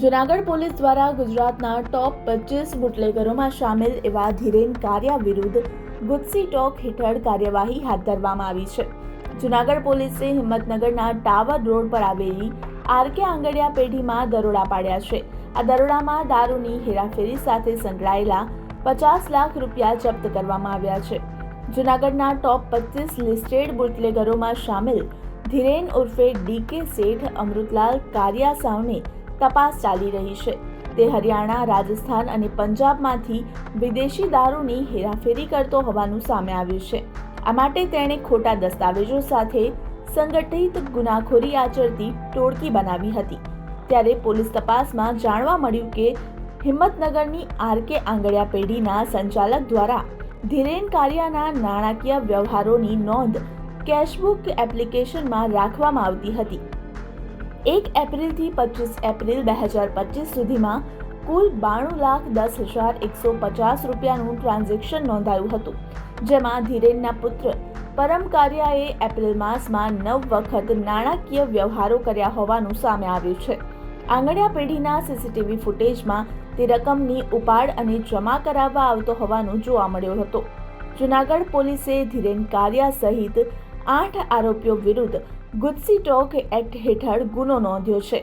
Junagadh police દ્વારા ગુજરાતના ટોપ પચીસ બુટલેગરોમાં સામેલ એવા ધીરેન કારિયા વિરુદ્ધ ગુજસી ટોક હેઠળ કાર્યવાહી હાથ ધરવામાં આવી છે. જુનાગઢ પોલીસે હિંમતનગરના ટાવર રોડ પર આવેલી આરકે આંગડિયા પેઢીમાં દરોડા પાડ્યા છે. આ દરોડામાં દારૂની હેરાફેરી સાથે સંકળાયેલા પચાસ લાખ રૂપિયા જપ્ત કરવામાં આવ્યા છે. જુનાગઢના ટોપ પચીસ લિસ્ટેડ બુટલેગરોમાં સામેલ ધીરેન ઉર્ફે ડીકે શેઠ અમૃતલાલ કારિયા સામે તપાસ ચાલી રહી છે. તે હરિયાણા, રાજસ્થાન અને પંજાબમાંથી વિદેશી દારૂની હેરાફેરી કરતો હોવાનું સામે આવ્યું છે. આ માટે તેણે ખોટા દસ્તાવેજો સાથે સંગઠિત ગુનાખોરી આચરતી ટોળકી બનાવી હતી. ત્યારે પોલીસ તપાસમાં જાણવા મળ્યું કે હિંમતનગરની આરકે આંગળિયા પેઢીના સંચાલક દ્વારા ધીરેન કારિયાના નાણાકીય વ્યવહારોની નોંધ કેશબુક એપ્લિકેશનમાં રાખવામાં આવતી હતી. એક એપ્રિલથી પચીસ એપ્રિલ બે હજાર પચીસ સુધીમાં કુલ બાણું લાખ દસ હજાર એકસો પચાસ રૂપિયાનું ટ્રાન્ઝેક્શન નોંધાયું હતું, જેમાં ધીરેનના પુત્ર પરમ કાર્યાએ એપ્રિલ માસમાં નવ વખત નાણાકીય વ્યવહારો કર્યા હોવાનું સામે આવ્યું છે. આંગણિયા પેઢીના સીસીટીવી ફૂટેજમાં તે રકમની ઉપાડ અને જમા કરાવવા આવતો હોવાનું જોવા મળ્યો હતો. જુનાગઢ પોલીસે ધીરેન કારિયા સહિત આઠ આરોપીઓ વિરુદ્ધ ગુજસી ટોક એક્ટ હેઠળ ગુનો નોંધ્યો છે.